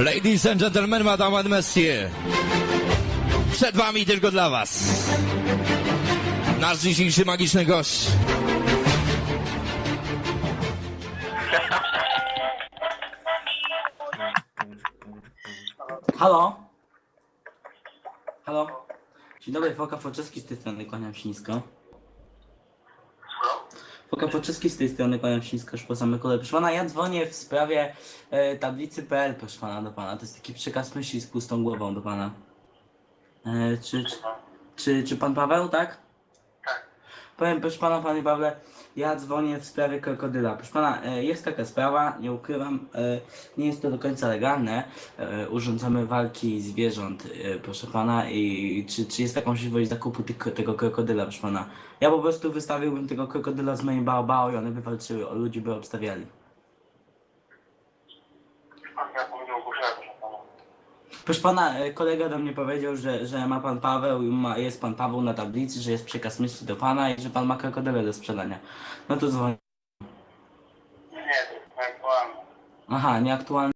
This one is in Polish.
Ladies and gentlemen, madame and messieurs. Przed wami tylko dla was. Nasz dzisiejszy magiczny gość. Halo? Halo? Dzień dobry, Foka Foczewski z tej strony, kłaniam się nisko. Foka Foczewski z tej strony, już po samym kole. Proszę pana, ja dzwonię w sprawie e, tablicy PL, proszę pana, do pana. To jest taki przekaz myśli z pustą głową do pana. E, czy, czy, czy, czy pan Paweł, tak? Tak. Powiem, proszę pana, panie Pawle, ja dzwonię w sprawie krokodyla. Proszę pana, e, jest taka sprawa, nie ukrywam, e, nie jest to do końca legalne. E, Urządzamy walki zwierząt, proszę pana, i czy, czy jest taka możliwość zakupu tego krokodyla, proszę pana? Ja po prostu wystawiłbym tego krokodyla z moim bao i one by walczyły, o ludzi by obstawiali. Ja powiedział ogłoszenia, proszę pana. Proszę pana, e, kolega do mnie powiedział, że, że ma pan Paweł i ma, jest pan Paweł na tablicy, że jest przekaz myśli do pana i że pan ma krokodyle do sprzedania. No to dzwonię. Nie, to jest nieaktualne. Aha, nieaktualny.